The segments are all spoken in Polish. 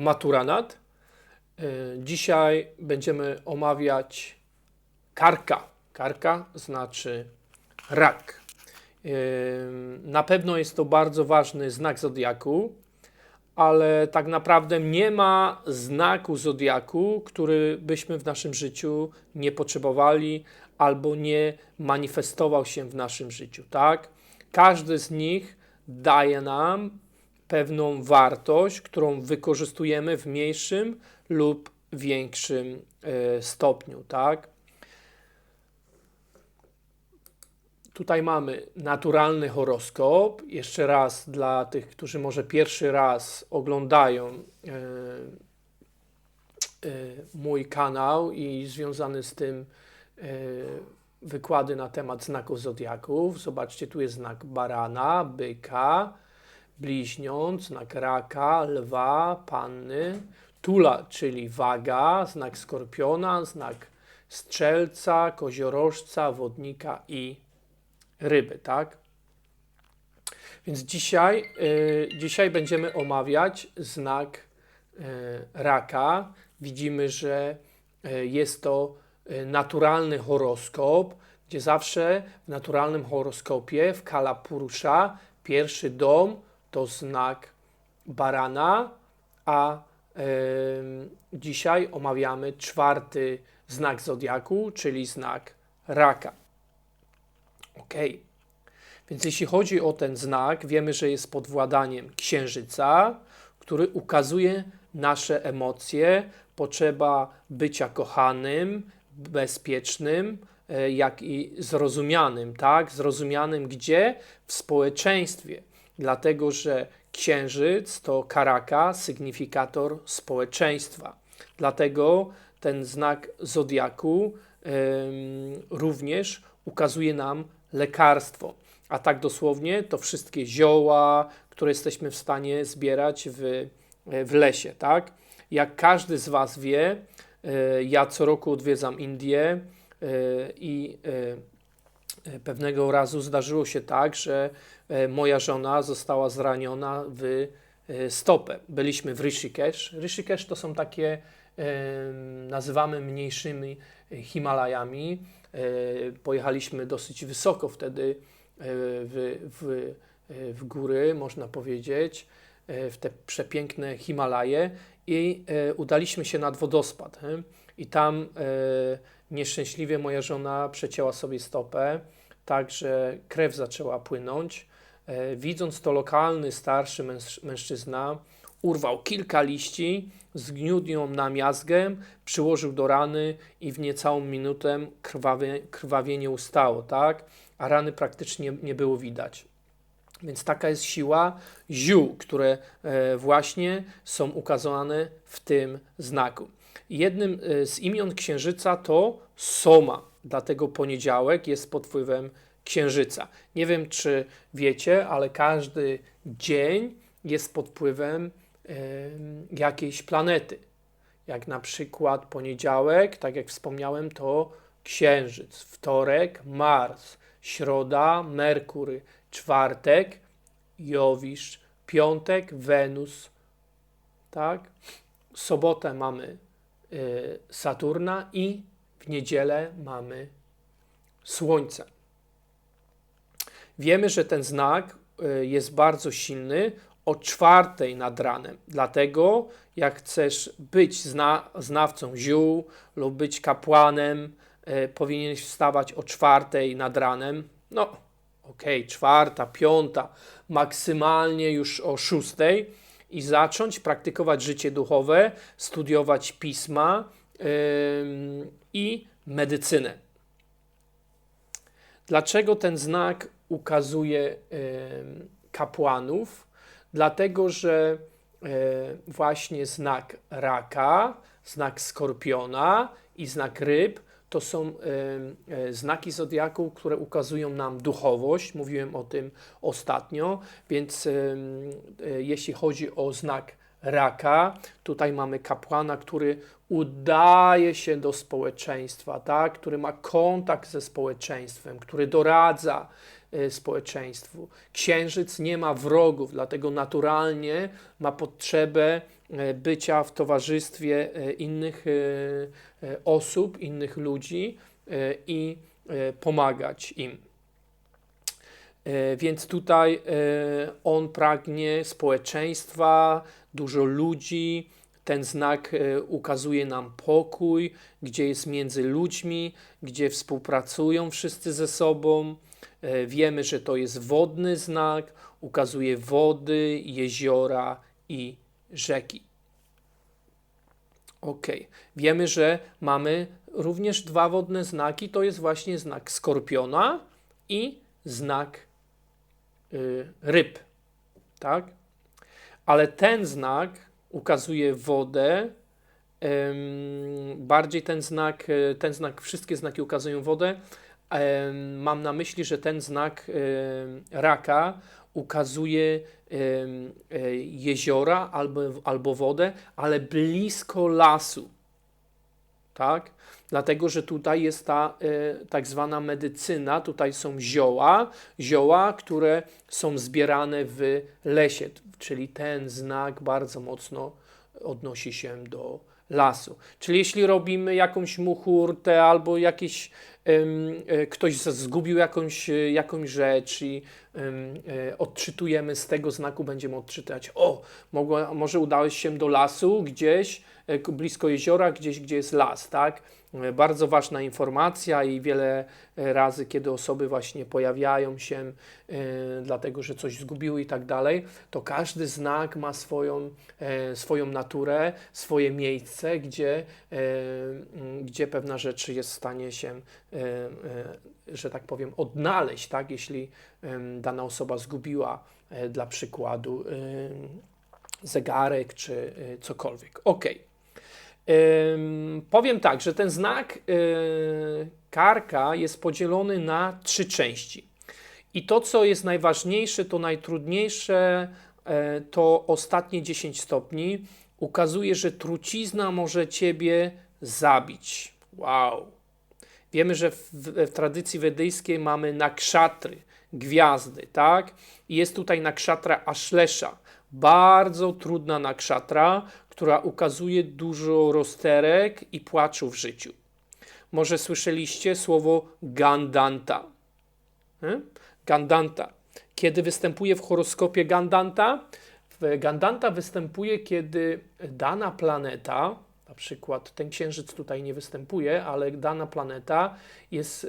Maturanat. E, Dzisiaj będziemy omawiać karka. Karka znaczy rak. E, Na pewno jest to bardzo ważny znak zodiaku, ale tak naprawdę nie ma znaku zodiaku, który byśmy w naszym życiu nie potrzebowali albo nie manifestował się w naszym życiu, tak? Każdy z nich daje nam pewną wartość, którą wykorzystujemy w mniejszym lub większym e, stopniu, tak? Tutaj mamy naturalny horoskop. Jeszcze raz dla tych, którzy może pierwszy raz oglądają e, e, mój kanał i związany z tym wykłady na temat znaków zodiaków. Zobaczcie, tu jest znak barana, byka, bliźniąt, znak raka, lwa, panny, tula, czyli waga, znak skorpiona, znak strzelca, koziorożca, wodnika i ryby, tak? Więc dzisiaj, y, dzisiaj będziemy omawiać znak y, raka. Widzimy, że y, jest to y, naturalny horoskop, gdzie zawsze w naturalnym horoskopie w Kala Purusha pierwszy dom to znak barana, a dzisiaj omawiamy czwarty znak zodiaku, czyli znak raka. Ok. Więc jeśli chodzi o ten znak, wiemy, że jest pod władaniem księżyca, który ukazuje nasze emocje, potrzeba bycia kochanym, bezpiecznym, e, jak i zrozumianym, tak? Zrozumianym gdzie? W społeczeństwie. Dlatego, że księżyc to karaka, sygnifikator społeczeństwa. Dlatego ten znak zodiaku em, również ukazuje nam lekarstwo. A tak dosłownie to wszystkie zioła, które jesteśmy w stanie zbierać w, w lesie, tak? Jak każdy z Was wie, e, ja co roku odwiedzam Indię e, i e, pewnego razu zdarzyło się tak, że moja żona została zraniona w stopę. Byliśmy w Rishikesh. Rishikesh to są takie, nazywamy mniejszymi Himalajami. Pojechaliśmy dosyć wysoko wtedy w, w, w góry, można powiedzieć, w te przepiękne Himalaje i udaliśmy się nad wodospad. I tam nieszczęśliwie moja żona przecięła sobie stopę, tak że krew zaczęła płynąć. Widząc to, lokalny, starszy mężczyzna urwał kilka liści, zgniótł ją na miazgę, przyłożył do rany i w niecałą minutę krwawie, krwawienie ustało, tak? A rany praktycznie nie było widać. Więc taka jest siła ziół, które e, właśnie są ukazane w tym znaku. Jednym e, z imion księżyca to Soma, dlatego poniedziałek jest pod wpływem księżyca. Nie wiem, czy wiecie, ale każdy dzień jest pod wpływem jakiejś planety. Jak na przykład poniedziałek, tak jak wspomniałem, to Księżyc, wtorek Mars, środa Merkury, czwartek Jowisz, piątek Wenus, tak? Sobotę mamy Saturna i w niedzielę mamy Słońce. Wiemy, że ten znak y, jest bardzo silny, o czwartej nad ranem. Dlatego, jak chcesz być zna, znawcą ziół lub być kapłanem, e, powinieneś wstawać o czwartej nad ranem. No, okej, okay, czwarta, piąta, maksymalnie już o szóstej i zacząć praktykować życie duchowe, studiować pisma yy, i medycynę. Dlaczego ten znak ukazuje yy, kapłanów? dlatego że e, właśnie znak raka, znak skorpiona i znak ryb to są e, e, znaki zodiaku, które ukazują nam duchowość. Mówiłem o tym ostatnio, więc jeśli chodzi o znak raka, tutaj mamy kapłana, który udaje się do społeczeństwa, tak? który ma kontakt ze społeczeństwem, który doradza, Y, społeczeństwu. Księżyc nie ma wrogów, dlatego naturalnie ma potrzebę e, bycia w towarzystwie e, innych e, e, osób, innych ludzi e, i e, pomagać im. E, Więc tutaj e, on pragnie społeczeństwa, dużo ludzi. Ten znak e, ukazuje nam pokój, gdzie jest między ludźmi, gdzie współpracują wszyscy ze sobą. E, Wiemy, że to jest wodny znak, ukazuje wody, jeziora i rzeki. Ok, wiemy, że mamy również dwa wodne znaki. To jest właśnie znak skorpiona i znak y, ryb. Tak? Ale ten znak ukazuje wodę. bardziej ten znak, e, ten znak, wszystkie znaki ukazują wodę. Mam na myśli, że ten znak em, raka ukazuje e, jeziora albo, albo wodę, ale blisko lasu. Tak? Dlatego, że tutaj jest ta e, tak zwana medycyna, tutaj są zioła, zioła, które są zbierane w lesie, czyli ten znak bardzo mocno odnosi się do lasu. Czyli jeśli robimy jakąś muchurtę albo jakieś, ktoś z- zgubił jakąś, e, jakąś rzecz i e, odczytujemy z tego znaku, będziemy odczytać, o, może udałeś się do lasu gdzieś, e, blisko jeziora, gdzieś, gdzie jest las, tak? E, Bardzo ważna informacja i wiele e, razy, kiedy osoby właśnie pojawiają się, e, dlatego że coś zgubiły i tak dalej, to każdy znak ma swoją, swoją naturę, swoje miejsce, gdzie, gdzie pewna rzecz jest w stanie się, że tak powiem, odnaleźć, tak? Jeśli dana osoba zgubiła, dla przykładu, zegarek czy cokolwiek. Ok. Ym, powiem tak, że ten znak y, karka jest podzielony na trzy części. I to, co jest najważniejsze, to najtrudniejsze, e, to ostatnie 10 stopni ukazuje, że trucizna może ciebie zabić. Wow. Wiemy, że w, w tradycji wedyjskiej mamy nakszatry, gwiazdy, tak? I jest tutaj nakszatra Ashlesha. Bardzo trudna nakszatra, która ukazuje dużo rozterek i płaczu w życiu. Może słyszeliście słowo Gandanta. Hmm? Gandanta. Kiedy występuje w horoskopie Gandanta? Gandanta występuje, kiedy dana planeta, na przykład ten księżyc tutaj nie występuje, ale dana planeta jest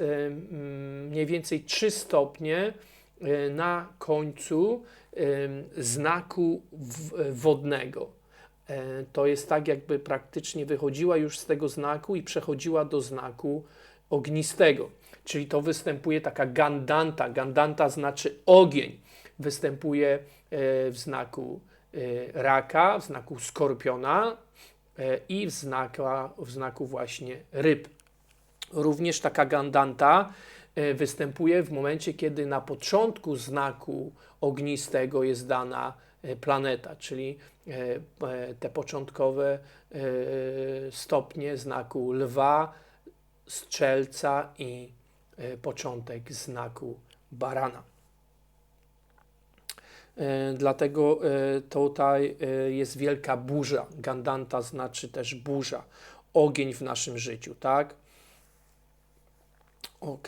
mniej więcej 3 stopnie e, na końcu znaku wodnego. E, To jest tak, jakby praktycznie wychodziła już z tego znaku i przechodziła do znaku ognistego. Czyli to występuje taka gandanta. Gandanta znaczy ogień. Występuje e, w znaku e, raka, w znaku skorpiona i w, w znaku właśnie ryb. Również taka gandanta występuje w momencie, kiedy na początku znaku ognistego jest dana planeta, czyli e, e, te początkowe e, stopnie znaku lwa, strzelca i e, początek znaku barana. E, Dlatego e, tutaj e, jest wielka burza. Gandanta znaczy też burza, ogień w naszym życiu, tak? Ok.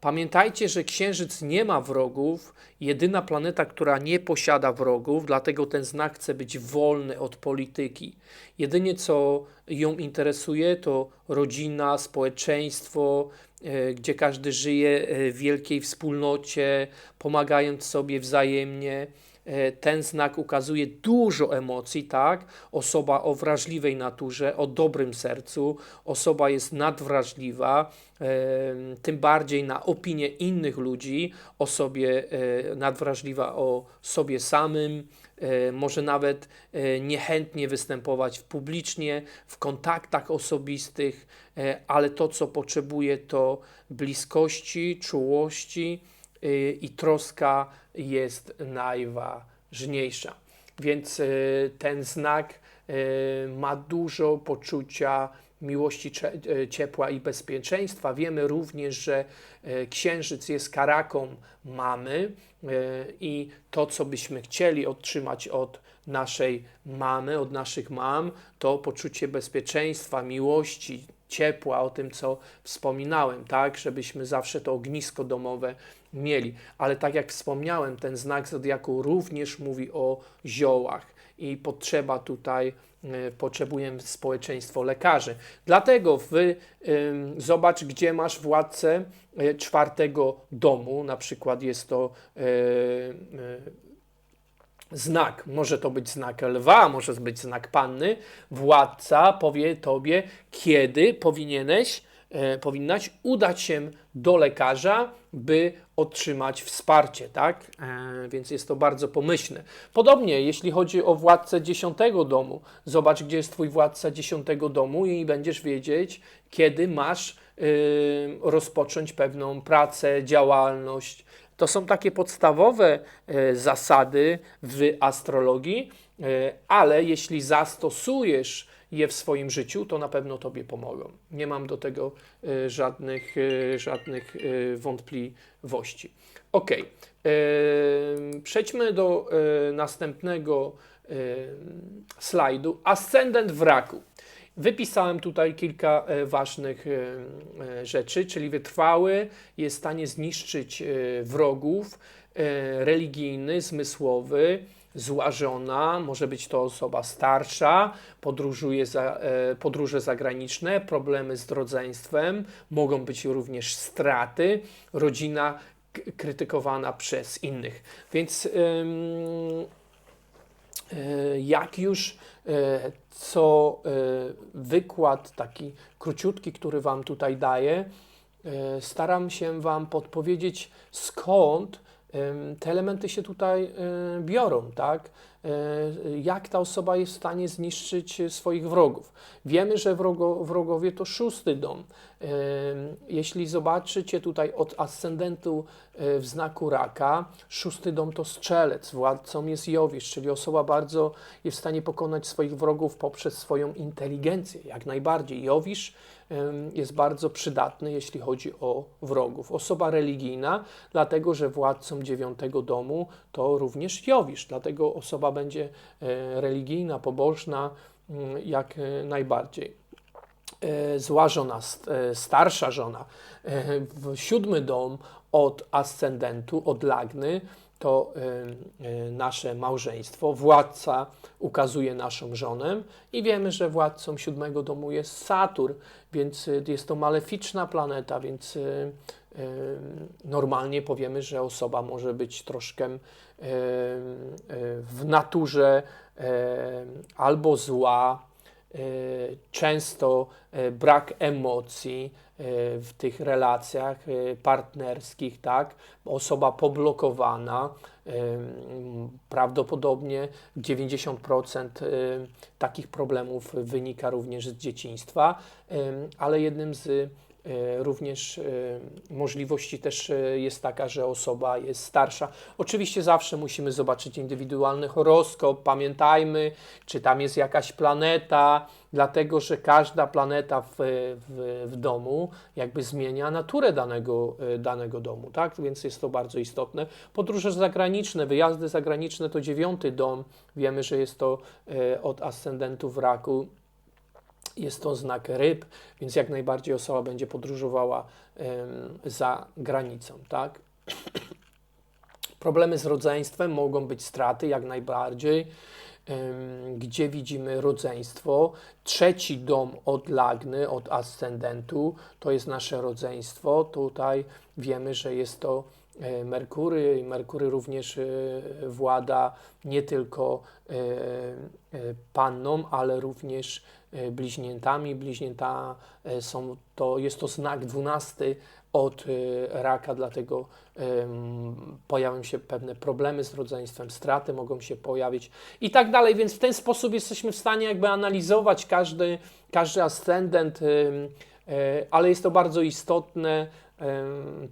Pamiętajcie, że Księżyc nie ma wrogów, jedyna planeta, która nie posiada wrogów, dlatego ten znak chce być wolny od polityki. Jedynie co ją interesuje to rodzina, społeczeństwo, e, gdzie każdy żyje e, w wielkiej wspólnocie, pomagając sobie wzajemnie. E, Ten znak ukazuje dużo emocji, tak? Osoba o wrażliwej naturze, o dobrym sercu, osoba jest nadwrażliwa, e, tym bardziej na opinię innych ludzi, osobie e, nadwrażliwa o sobie samym, może nawet niechętnie występować w publicznie, w kontaktach osobistych, ale to, co potrzebuje, to bliskości, czułości i troska jest najważniejsza. Więc y, ten znak y, ma dużo poczucia miłości, ciepła i bezpieczeństwa. Wiemy również, że księżyc jest karaką mamy i to, co byśmy chcieli otrzymać od naszej mamy, od naszych mam, to poczucie bezpieczeństwa, miłości, ciepła, o tym, co wspominałem, tak, żebyśmy zawsze to ognisko domowe mieli. Ale tak jak wspomniałem, ten znak zodiaku również mówi o ziołach i potrzeba tutaj, y, potrzebujemy społeczeństwo lekarzy. Dlatego wy ym, zobacz, gdzie masz władcę y, czwartego domu, na przykład jest to y, y, znak. Może to być znak lwa, może być znak panny. Władca powie tobie, kiedy powinieneś, e, powinnaś udać się do lekarza, by otrzymać wsparcie, tak? E, więc jest to bardzo pomyślne. Podobnie, jeśli chodzi o władcę dziesiątego domu, zobacz, gdzie jest twój władca dziesiątego domu i będziesz wiedzieć, kiedy masz y, rozpocząć pewną pracę, działalność. To są takie podstawowe e, zasady w astrologii, e, ale jeśli zastosujesz je w swoim życiu, to na pewno Tobie pomogą. Nie mam do tego e, żadnych, e, żadnych e, wątpliwości. Ok, przejdźmy do następnego slajdu. Ascendent w raku. Wypisałem tutaj kilka ważnych rzeczy, czyli wytrwały, jest w stanie zniszczyć wrogów, religijny, zmysłowy, zła żona, może być to osoba starsza, podróżuje za, e, podróże zagraniczne, problemy z rodzeństwem, mogą być również straty, rodzina krytykowana przez innych. Więc E, jak już e, co wykład taki króciutki, który Wam tutaj daję, staram się Wam podpowiedzieć skąd te elementy się tutaj e, biorą, tak? E, Jak ta osoba jest w stanie zniszczyć e, swoich wrogów. Wiemy, że wrogo, wrogowie to szósty dom. Jeśli zobaczycie tutaj od ascendentu w znaku raka, szósty dom to strzelec, władcą jest Jowisz, czyli osoba bardzo jest w stanie pokonać swoich wrogów poprzez swoją inteligencję, jak najbardziej. Jowisz jest bardzo przydatny, jeśli chodzi o wrogów. Osoba religijna, dlatego że władcą dziewiątego domu to również Jowisz, dlatego osoba będzie e, religijna, pobożna, mm, jak e, najbardziej e, zła żona, st- starsza żona, w siódmy dom od ascendentu, od lagny, to e, e, nasze małżeństwo. Władca ukazuje naszą żonę i wiemy, że władcą siódmego domu jest Saturn, więc e, jest to maleficzna planeta, więc normalnie powiemy, że osoba może być troszkę w naturze albo zła, często brak emocji w tych relacjach e, partnerskich, tak? Osoba poblokowana, e, prawdopodobnie 90% e, takich problemów wynika również z dzieciństwa, e, ale jednym z e, również e, możliwości też e, jest taka, że osoba jest starsza. Oczywiście zawsze musimy zobaczyć indywidualny horoskop, pamiętajmy, czy tam jest jakaś planeta, dlatego że każda planeta w, w, w domu jakby zmienia naturę danego, e, danego domu, tak? Więc jest to bardzo istotne. Podróże zagraniczne, wyjazdy zagraniczne to dziewiąty dom. Wiemy, że jest to e, od ascendentu w raku. Jest to znak ryb, więc jak najbardziej osoba będzie podróżowała za granicą, tak? Problemy z rodzeństwem mogą być straty, jak najbardziej. Gdzie widzimy rodzeństwo? Trzeci dom od lagny, od ascendentu, to jest nasze rodzeństwo. Tutaj wiemy, że jest to Merkury. i Merkury również e, włada nie tylko e, e, panną, ale również e, bliźniętami. Bliźnięta e, są to, jest to znak dwunasty od e, raka, dlatego pojawią się pewne problemy z rodzeństwem, straty mogą się pojawić i tak dalej, więc w ten sposób jesteśmy w stanie jakby analizować każdy, każdy ascendent, e, ale jest to bardzo istotne,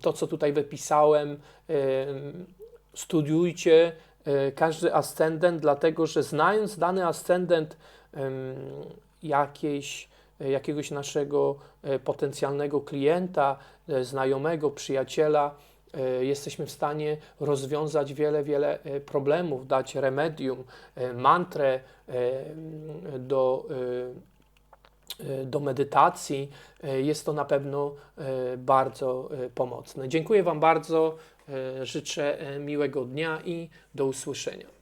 to co tutaj wypisałem, em, studiujcie e, każdy ascendent, dlatego że znając dany ascendent jakiejś jakiegoś naszego e, potencjalnego klienta, e, znajomego, przyjaciela, jesteśmy w stanie rozwiązać wiele, wiele problemów, dać remedium, mantrę do, do medytacji. E, Jest to na pewno e, bardzo pomocne. Dziękuję Wam bardzo, życzę miłego dnia i do usłyszenia.